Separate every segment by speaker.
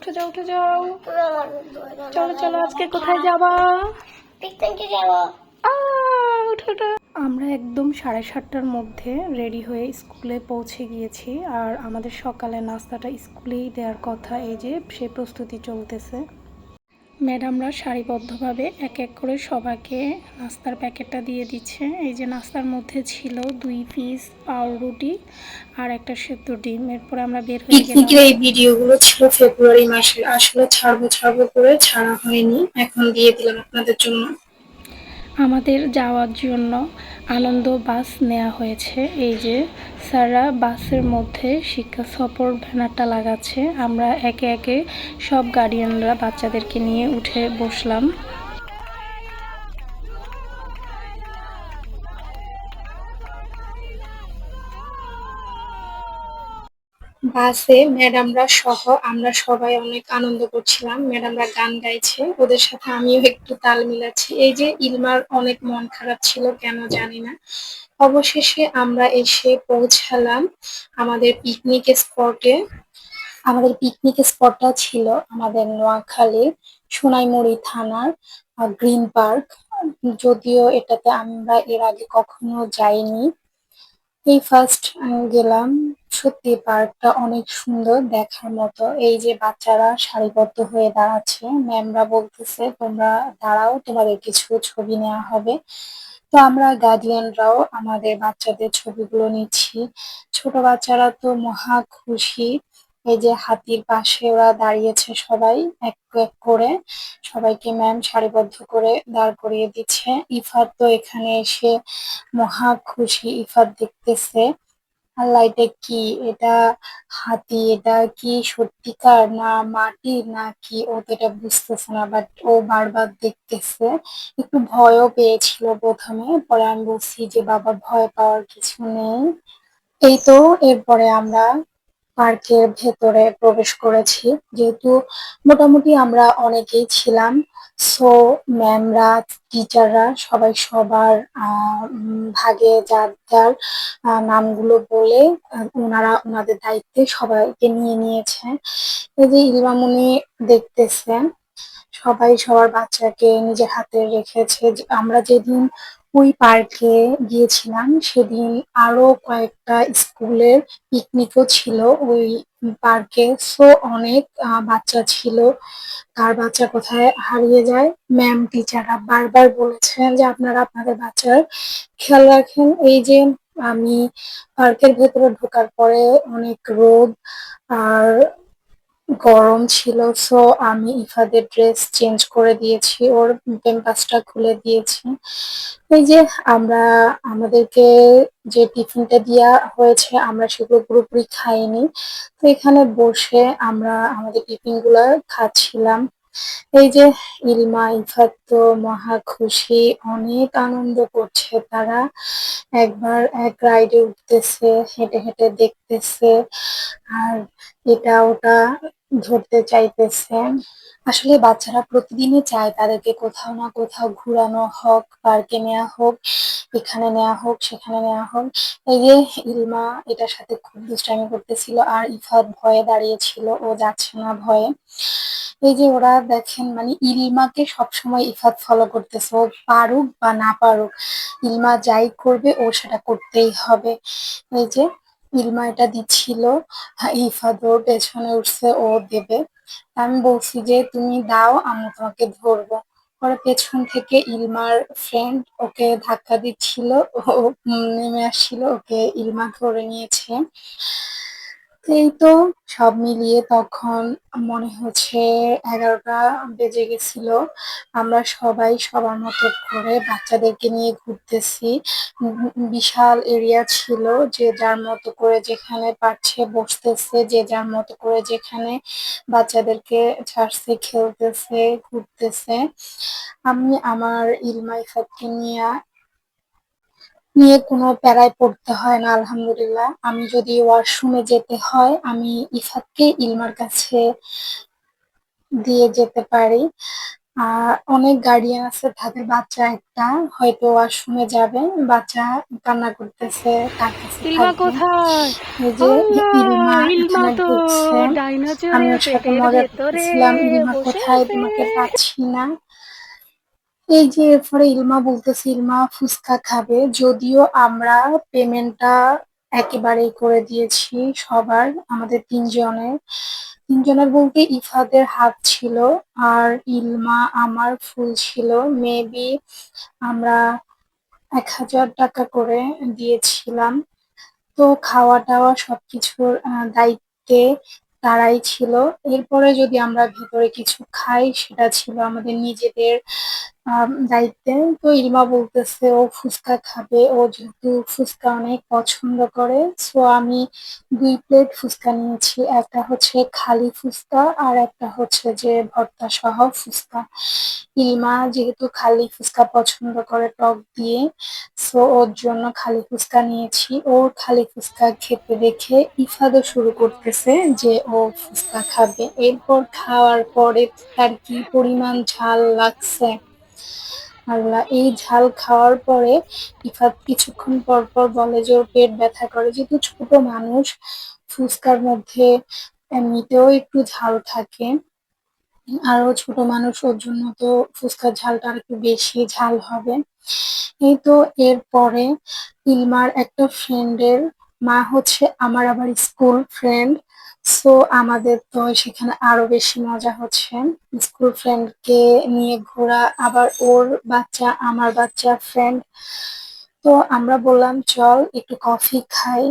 Speaker 1: উঠে যাও উঠে যাও। চলো চলো আজকে কোথায় যাবা?
Speaker 2: পিকনিকে যাব।
Speaker 1: আহ, উঠো উঠো। আমরা একদম সাড়ে সাতটার মধ্যে রেডি হয়ে স্কুলে পৌঁছে গিয়েছি। আর আমাদের সকালে নাস্তাটা স্কুলেই দেওয়ার কথা এই যে সে প্রস্তুতি চলতেছে। ম্যাডামরা সারিবদ্ধভাবে এক এক করে সবাইকে নাস্তার প্যাকেটটা দিয়ে দিচ্ছে। এই যে নাস্তার মধ্যে ছিল দুই পিস পাউরুটি আর একটা সেদ্ধ ডিম। এরপর আমরা বের হয়ে গেছি
Speaker 3: পিকনিকের এই ভিডিওগুলো ছিল ফেব্রুয়ারি মাসে। আসলে ছাড়বো ছাড়বো করে ছাড়া হয়নি। এখন দিয়ে দিলাম আপনাদের জন্য।
Speaker 1: আমাদের যাওয়ার জন্য আনন্দ বাস নেওয়া হয়েছে। এই যে স্যাররা বাসের মধ্যে শিক্ষা সফর ব্যানারটা লাগাচ্ছে। আমরা একে একে সব গার্ডিয়ানরা বাচ্চাদেরকে নিয়ে উঠে বসলাম।
Speaker 3: বাসে ম্যাডামরা সহ আমরা সবাই অনেক আনন্দ করছিলাম। ম্যাডামরা গান গাইছে, ওদের সাথে আমিও একটু তাল মিলাচ্ছি। এই যে ইলমার অনেক মন খারাপ ছিল, কেন জানি না। অবশেষে আমরা এসে পৌঁছালাম আমাদের পিকনিক স্পটে আমাদের পিকনিক স্পটটা ছিল আমাদের নোয়াখালী সোনাইমুড়ি থানার গ্রিন পার্ক যদিও এটাতে আমরা এর আগে কখনো যাইনি। এই ফার্স্ট গেলাম। সত্যি পার্কটা অনেক সুন্দর দেখার মতো। এই যে বাচ্চারা সারিবদ্ধ হয়ে দাঁড়াচ্ছে ম্যামরা বলতেছে, তোমরা দাঁড়াও, তোমাদের কিছু ছবি নেওয়া হবে। তো আমরা গার্ডিয়ানরাও আমাদের বাচ্চাদের ছবিগুলো নিচ্ছি। ছোট বাচ্চারা তো মহা খুশি। এই যে হাতির পাশে ওরা দাঁড়িয়েছে সবাই, এক এক করে। সবাইকে ম্যাম সারিবদ্ধ করে দাঁড় করিয়ে দিচ্ছে। ইফাত তো এখানে এসে মহা খুশি, ইফাত দেখতেছে। আল্লাহ এটা কি? এটা হাতি, এটা কি সত্যিকার না মাটি না কি ও তো এটা বুঝতেছে না বাট ও বারবার দেখতেছে। একটু ভয়ও পেয়েছিল প্রথমে, পরে আমি বলছি যে বাবা ভয় পাওয়ার কিছু নেই। এই তো, এরপরে আমরা পার্কের ভেতরে প্রবেশ করেছি। যেহেতু মোটামুটি আমরা অনেকেই ছিলাম সো ম্যামরা টিচাররা সবাই সবার ভাগে যার যার নামগুলো বলে ওনারা ওনাদের দায়িত্বে সবাইকে নিয়ে নিয়েছে। এই যে ইলমামুনি দেখতেছেন, সবাই সবার বাচ্চাকে নিজের হাতে রেখেছে। আমরা যেদিন ওই পার্কে গিয়েছিলাম। সেদিন আরও কয়েকটা স্কুলের পিকনিকও ছিল ওই পার্কে। সো অনেক বাচ্চা ছিল। কার বাচ্চা কোথায় হারিয়ে যায়? ম্যাম টিচাররা বারবার বলেছেন যে আপনারা আপনাদের বাচ্চার খেয়াল রাখেন। এই যে, আমি পার্কের ভেতরে ঢোকার পরে অনেক রোদ আর গরম ছিল সো আমি ইফাদের ড্রেস চেঞ্জ করে দিয়েছি, ওর ক্যাম্পাসটা খুলে দিয়েছি। এই যে আমরা, আমাদেরকে যে টিফিনটা দেওয়া হয়েছে, আমরা সেগুলো পুরোপুরি খাইনি। তো এখানে বসে আমরা আমাদের টিফিনগুলো খাচ্ছিলাম। এই যে ইলমা, ইফাত তো মহা খুশি, অনেক আনন্দ করছে তারা। একবার এক রাইডে উঠতেছে, হেঁটে হেঁটে দেখতেছে, আর এটা ওটা ধরতে চাইতেছে। আসলে বাচ্চারা প্রতিদিনই চায় তাদেরকে কোথাও না কোথাও ঘোরানো হোক, পার্কে নেওয়া হোক, এখানে নেওয়া হোক, সেখানে নেওয়া হোক। এই যে ইলমা, এটার সাথে খুব দুষ্টামি করতেছিল আর ইফাত ভয়ে দাঁড়িয়েছিল, ও যাচ্ছে না ভয়ে। এই যে ওরা দেখেন মানে ইলমাকে সবসময় ইফাত ফলো করতেছে, ও পারুক বা না পারুক, ইলমা যাই করবে, ও সেটা করতেই হবে। এই যে ইলমা এটা দিচ্ছিল হ্যাঁ, ওর পেছনে উঠছে ও দেবে। আমি বলছি যে তুমি দাও আমি তোমাকে ধরবো। পরে পেছন থেকে ইলমার ফ্রেন্ড ওকে ধাক্কা দিচ্ছিল ও নেমে আসছিল ওকে ইলমা ধরে নিয়েছে। এই তো সব মিলিয়ে তখন মনে হচ্ছে এগারোটা বেজে গেছিল। আমরা সবাই সবার মতো করে বাচ্চাদেরকে নিয়ে ঘুরতেছি। বিশাল এরিয়া ছিল যে যার মতো করে যেখানে পারছে বসতেছে, যে যার মতো করে যেখানে বাচ্চাদেরকে ছাড়ছে, খেলতেছে, ঘুরতেছে। আমি আমার ইলমা ইফাতকে নিয়ে নিয়ে কোনো প্যারায় পড়তে হয় না আলহামদুলিল্লাহ। আমি যদি ওয়াশরুমে যেতে হয় আমি ইফাতকে ইলমার কাছে দিয়ে যেতে পারি। আর অনেক গার্ডিয়ান আছে তাদের বাচ্চা একটা হয়তো ওয়াশরুমে যাবে বাচ্চা কান্না করতেছে
Speaker 1: ইলমা কোথায়?
Speaker 3: এই যে ইলমা
Speaker 1: ইলমা তো
Speaker 3: আমি ওর সাথে মজা
Speaker 1: ভেতরে
Speaker 3: করতেছিলাম ইলমা কোথায়? তোমাকে পাচ্ছি না। এই যে এরপরে ইলমা বলতেছে, ইলমা ফুচকা খাবে, যদিও আমরা পেমেন্টটা একেবারেই করে দিয়েছি সবার, আমাদের তিনজনের। তিনজনের বলতে ইফাদের হাত ছিল আর ইলমা আমার ফুল ছিল। মেবি আমরা এক হাজার টাকা করে দিয়েছিলাম। তো খাওয়া টাওয়া সবকিছুর দায়িত্বে তারাই ছিল। এরপরে যদি আমরা ভেতরে কিছু খাই, সেটা ছিল আমাদের নিজেদের দায়িত্বে তো ইলমা বলতেছে, ও ফুচকা খাবে। ও যেহেতু ফুচকা অনেক পছন্দ করে সো আমি দুই প্লেট ফুচকা নিয়েছি। একটা হচ্ছে খালি ফুচকা আর একটা হচ্ছে যে ভর্তা সহ ফুচকা। ইলমা যেহেতু খালি ফুচকা পছন্দ করে টক দিয়ে সো ওর জন্য খালি ফুচকা নিয়েছি। ওর খালি ফুচকা খেতে দেখে ইফাদও শুরু করতেছে যে ও ফুচকা খাবে। এরপর খাওয়ার পরে তার কি পরিমাণ ঝাল লাগছে? আল্লাহ এই ঝাল খাওয়ার পরে ইফাত কিছুক্ষণ পর পর বলে যে ওর পেট ব্যথা করে। যেহেতু ছোট মানুষ, ফুচকার মধ্যে এমনিতেও একটু ঝাল থাকে। আরও ছোট মানুষ, ওর জন্য তো ফুচকার ঝালটা আর একটু বেশি ঝাল হবে। এই তো এরপরে ইলমার একটা ফ্রেন্ডের মা হচ্ছে আমার আবার স্কুল ফ্রেন্ড সো আমাদের তো সেখানে আরও বেশি মজা হচ্ছে। স্কুল ফ্রেন্ডকে নিয়ে ঘোরা, আবার ওর বাচ্চা, আমার বাচ্চা ফ্রেন্ড তো আমরা বললাম, চল, একটু কফি খাই।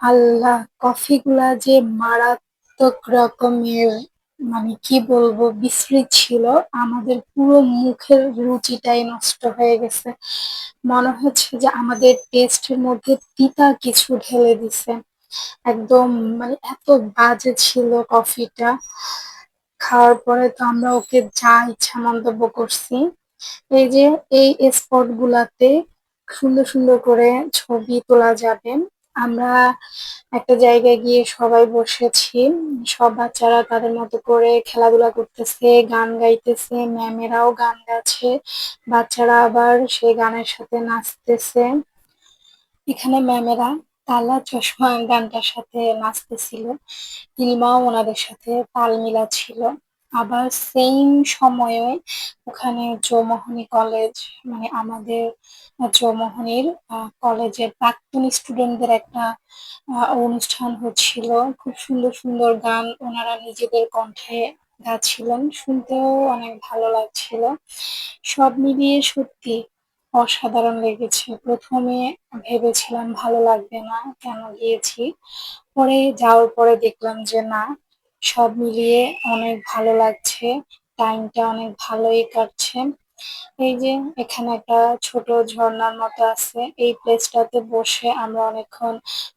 Speaker 3: আল্লাহ কফি গুলা যে মারাত্মক রকমের মানে কি বলব, বিশ্রী ছিল। আমাদের পুরো মুখের রুচিটাই নষ্ট হয়ে গেছে। মনে হচ্ছে যে আমাদের টেস্টের মধ্যে তিতা কিছু ঢেলে দিছে। একদম মানে এত বাজে ছিল কফিটা। খাওয়ার পরে তো আমরা ওকে যা ইচ্ছা মন্তব্য করছি। এই যে এই স্পট গুলাতে সুন্দর সুন্দর করে ছবি তোলা যাবে। আমরা একটা জায়গায় গিয়ে সবাই বসেছি। সব বাচ্চারা তাদের মতো করে খেলাধুলা করতেছে, গান গাইতেছে, ম্যামেরাও গান গাচ্ছে, বাচ্চারা আবার সেই গানের সাথে নাচতেছে। এখানে ম্যামেরা কালা চশমা গানটার সাথে নাচতেছিল। ইলমাও ওনাদের সাথে তাল মিলা ছিল আবার সেম সময়ে ওখানে চৌমোহনী কলেজ মানে আমাদের চৌমোহনীর কলেজের প্রাক্তনী স্টুডেন্টদের একটা অনুষ্ঠান হচ্ছিল। খুব সুন্দর সুন্দর গান ওনারা নিজেদের কণ্ঠে গাচ্ছিলেন। শুনতেও অনেক ভালো লাগছিল। সব মিলিয়ে সত্যি অসাধারণ লেগেছে। প্রথমে ভেবেছিলাম ভালো লাগবে না, কেন গিয়েছি? পরে যাওয়ার পরে দেখলাম যে না, সব মিলিয়ে অনেক ভালো লাগছে, টাইমটা অনেক ভালোই কাটছে। এই যে এখানে একটা ছোট ঝর্ণার মতো আছে, এই প্লেসটাতে বসে আমরা অনেকক্ষণ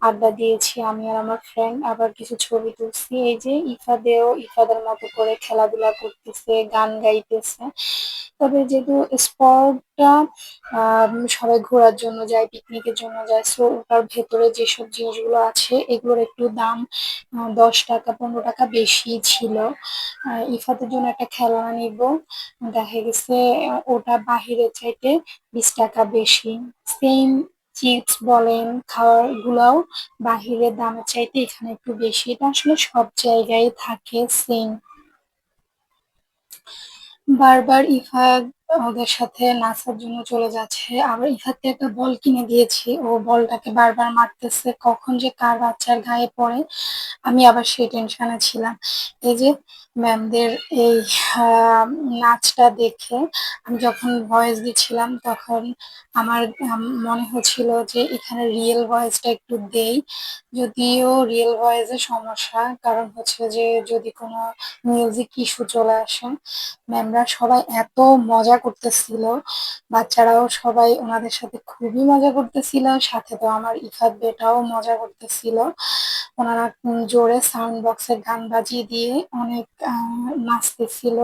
Speaker 3: আড্ডা দিয়েছি, আমি আর আমার ফ্রেন্ড আবার কিছু ছবি তুলছি। এই যে ইফাদেও ইফাদের মতো করে খেলাধুলা করতেছে, গান গাইতেছে। তবে যেহেতু স্পটটা সবাই ঘোরার জন্য যায় পিকনিকের জন্য যায় সো ওটার ভেতরে যেসব জিনিসগুলো আছে, এগুলোর একটু দাম দশ টাকা, পনেরো টাকা বেশি ছিল। ইফাতের জন্য একটা খেলনা নিব, দেখা গেছে ওটা বাহিরের চাইতে বিশ টাকা বেশি। সেম চিপস বলেন খাওয়ার গুলাও বাহিরের দামের চাইতে এখানে একটু বেশি। এটা আসলে সব জায়গায় থাকে সেম বারবার ইফাত ওদের সাথে নাচার জন্য চলে যাচ্ছে। আবার ইফাতকে একটা বল কিনে দিয়েছি। ও বলটাকে বারবার মারতেছে। কখন যে কার বাচ্চার গায়ে পড়ে, আমি আবার সেই টেনশনে ছিলাম। এই যে ম্যামদের এই নাচটা দেখে আমি যখন ভয়েস দিচ্ছিলাম, তখন আমার মনে হচ্ছিল যে এখানে রিয়েল ভয়েসটা একটু দেই। যদিও রিয়েল ভয়েসে সমস্যা, কারণ হচ্ছে যে যদি কোনো মিউজিক ইস্যু চলে আসে, ম্যামরা সবাই এত মজা করতেছিল। বাচ্চারাও সবাই ওনাদের সাথে খুবই মজা করতেছিল, সাথে তো আমার ইফাত বেটাও মজা করতেছিল। ওনারা জোরে সাউন্ড বক্সের গান বাজিয়ে দিয়ে অনেক নাচতেছিল।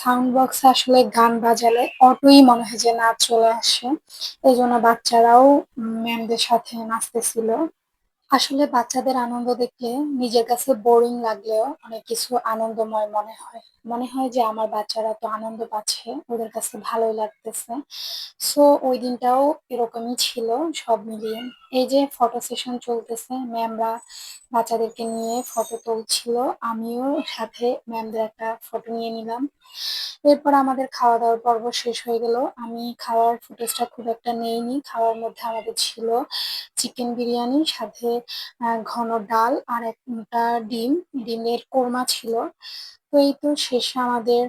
Speaker 3: সাউন্ড বক্স আসলে গান বাজালে অটোই মনে হয় যে নাচ চলে আসে। এই জন্য বাচ্চারাও ম্যামদের সাথে নাচতেছিল। আসলে বাচ্চাদের আনন্দ দেখলে নিজের কাছে বোরিং লাগলেও অনেক কিছু আনন্দময় মনে হয়। মনে হয় যে আমার বাচ্চারা তো আনন্দ পাচ্ছে, ওদের কাছে ভালোই লাগতেছে। সো ওই দিনটাও এরকমই ছিল সব মিলিয়ে। এই যে ফটো সেশন চলতেছে ম্যামরা বাচ্চাদেরকে নিয়ে ফটো তুলছিল, আমিও সাথে ম্যামদের একটা ফটো নিয়ে নিলাম। এরপর আমাদের খাওয়া দাওয়ার পর্ব শেষ হয়ে গেল। আমি খাওয়ার ফুটেজটা খুব একটা নেইনি, খাওয়ার মধ্যে আমাদের ছিল চিকেন বিরিয়ানি, সাথে ঘন ডাল আর একটা ডিম। ডিমের কোরমা ছিল। তো এই তো শেষে আমাদের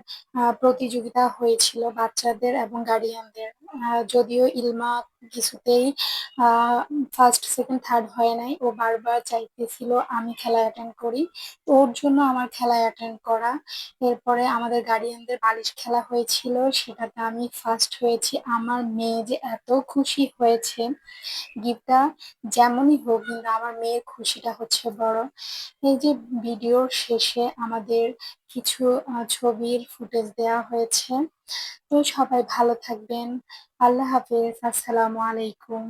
Speaker 3: প্রতিযোগিতা হয়েছিল বাচ্চাদের এবং গার্ডিয়ানদের যদিও ইলমা কিছুতেই ফার্স্ট সেকেন্ড থার্ড হয় নাই। ও বারবার চাইতেছিল আমি খেলায় অ্যাটেন্ড করি। ওর জন্য আমার খেলায় অ্যাটেন্ড করা। এরপরে আমাদের গার্ডিয়ানদের বালিশ খেলা হয়েছিল। সেটাতে আমি ফার্স্ট হয়েছি। আমার মেয়ে যে এত খুশি হয়েছে গিফটটা, যেমনই হোক, কিন্তু আমার মেয়ের খুশিটা হচ্ছে বড়। এই যে ভিডিওর শেষে আমাদের কিছু ছবির ফুটেজ দেওয়া হয়েছে। তো সবাই ভালো থাকবেন। আল্লাহ হাফেজ। আসসালামু আলাইকুম।